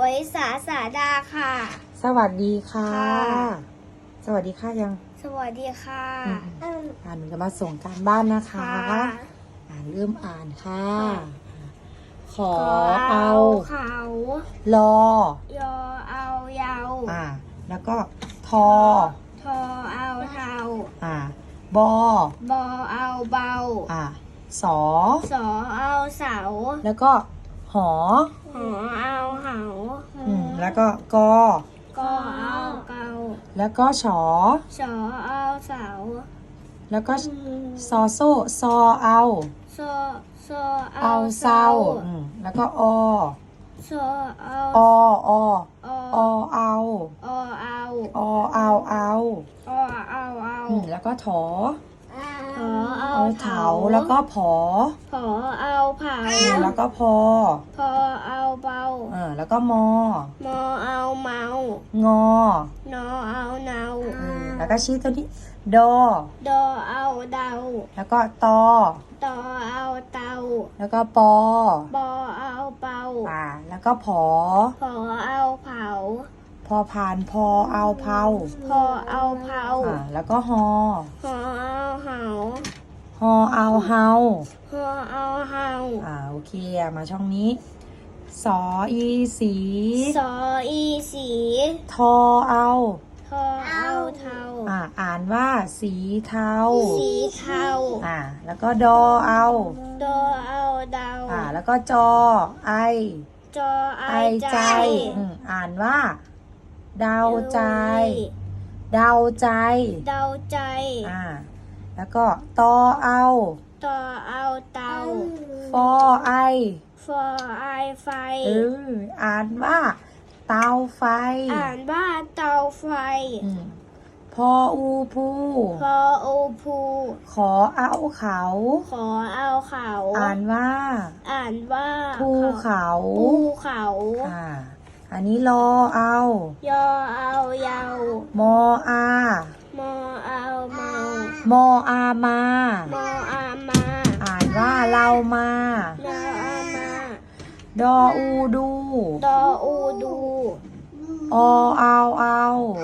วริสาสาดาค่ะ สวัสดีค่ะ ค่ะ สวัสดีค่ะยังสวัสดีค่ะอืมอ่านหนูจะมาส่งการบ้านนะคะค่ะอ่านเริ่มอ่านค่ะขอขอเอา เขารอ ยอเอาเยาอ่า แล้วก็ทอ ทอเอาเทาอ่า บอ บอเอาเบา อ่า สอ สอเอาเสาแล้วก็หอ หอเอาเหาอืม แล้วก็กอ ก็เอาเกาแล้วก็ชอสอเอาเสาแล้วก็ซอโซ่ซอเอาซอซอเอาเอาเศร้าอืมแล้วก็อซอเอาอออออเอาอเอาอเอาเอาอเอาเอาอืมแล้วก็ถอขอเอาเอาเถาแล้วก็ผอขอเอาเผาอืมแล้วก็พอ พอเอาเบาเออ แล้วก็มอ มอเอาเมางอนอเอาเนาอืมแล้วก็ชี้ตัวนี้ดอ ดอเอาเดาแล้วก็ตอ ตอเอาเตาแล้วก็ปอบอเอาเปาอ่าแล้วก็ผอ พอเอาเผา พอผ่านพอเอาเผาพอเอาเผาอ่าแล้วก็หอหอเอาเหาหอเอาเฮาหอเอาเฮาอ่าโอเคอะมาช่องนี้ สออีสีสออีสีทอเอาทอเอาเทาอ่าอ่านว่าสีเทาสีเทาอ่าแล้วก็ดอเอาดอเอาเดาอ่าแล้วก็จอไอจอไอไอใจใจอืมอ่านว่าเดาใจเดาใจเดาใจอ่าแล้วก็ตอเอาต่อเอาเตาฟอไอฟ อไอไฟ เอออ่านว่า เตาไฟ อ่านว่าเตาไฟอืมพออูพูพอโอพูขอเอาเขา ขอเอาเขา อ่านว่า อ่านว่าภูเขาภูเขาอ่า อันนี้รอเอา ยอเอาเยาว มออา มอเอาเมามออามา มออามา อ่านว่าเรามานออามา ดออูดูดออูดูอเอาเอา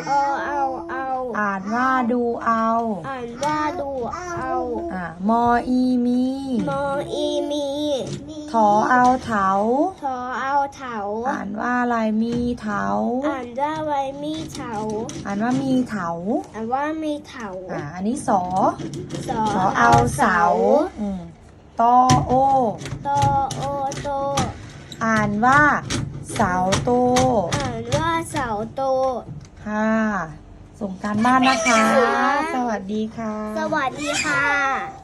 อเอาเอาอ่านว่าดูเอา อ่านว่าดูเอาอ่ามออีมีมออีมีถอเอาเถาทอเอาเถา อ่านว่าอะไรมีเถา อ่านว่าไว้มีเถา อ่านว่ามีเถา อ่านว่ามีเถา อ่า อันนี้สอสอสอเอาเสาอืมตอโอโตโอโตอ่านว่า เสาโต อ่านว่าเสาโต ค่ะ ส่งการบ้านนะคะ สวัสดีค่ะ สวัสดีค่ะ